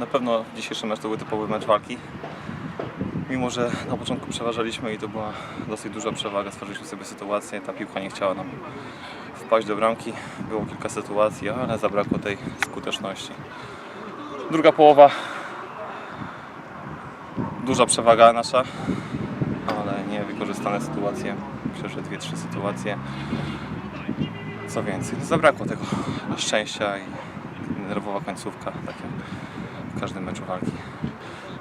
Na pewno dzisiejszy mecz to był typowy mecz walki. Mimo, że na początku przeważaliśmy i to była dosyć duża przewaga, stworzyliśmy sobie sytuację, ta piłka nie chciała nam wpaść do bramki. Było kilka sytuacji, ale zabrakło tej skuteczności. Druga połowa, duża przewaga nasza, ale nie wykorzystane sytuacje. Że dwie, trzy sytuacje. Co więcej, zabrakło tego szczęścia i nerwowa końcówka, tak jak w każdym meczu walki.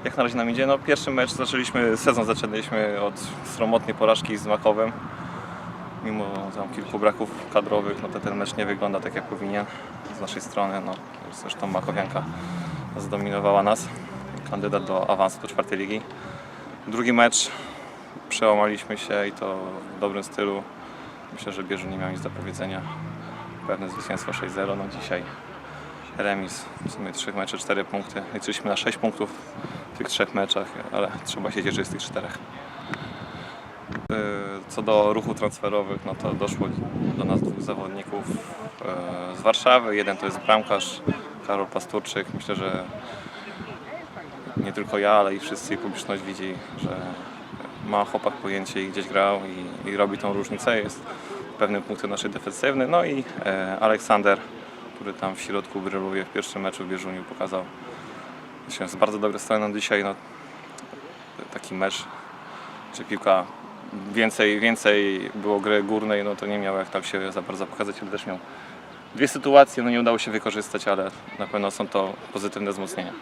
Jak na razie nam idzie? No pierwszy mecz zaczęliśmy, sezon zaczęliśmy od sromotnej porażki z Makowem. Mimo tam kilku braków kadrowych, no to ten mecz nie wygląda tak jak powinien z naszej strony. No, zresztą Makowianka zdominowała nas, kandydat do awansu do czwartej ligi. Drugi mecz przełamaliśmy się i to w dobrym stylu. Myślę, że Bieżu nie miał nic do powiedzenia. Pewne zwycięstwo 6-0, no dzisiaj remis. W sumie trzech meczy, cztery punkty. Liczyliśmy na 6 punktów w tych trzech meczach, ale trzeba się cieszyć z tych czterech. Yy, Co do ruchu transferowych, no to doszło do nas dwóch zawodników yy, z Warszawy. Jeden to jest bramkarz Karol Pasturczyk. Myślę, że nie tylko ja, ale i wszyscy publiczność widzi, że ma chłopak pojęcie i gdzieś grał i, i robi tą różnicę. Jest pewnym punktem naszej defensywny. No i e, Aleksander, który tam w środku bryluje w pierwszym meczu w Bieżuniu, pokazał się z bardzo dobrej strony no dzisiaj. No, taki mecz, czy piłka więcej, więcej było gry górnej, no to nie miał jak tam się za bardzo pokazać, ale też miał dwie sytuacje, no nie udało się wykorzystać, ale na pewno są to pozytywne wzmocnienia.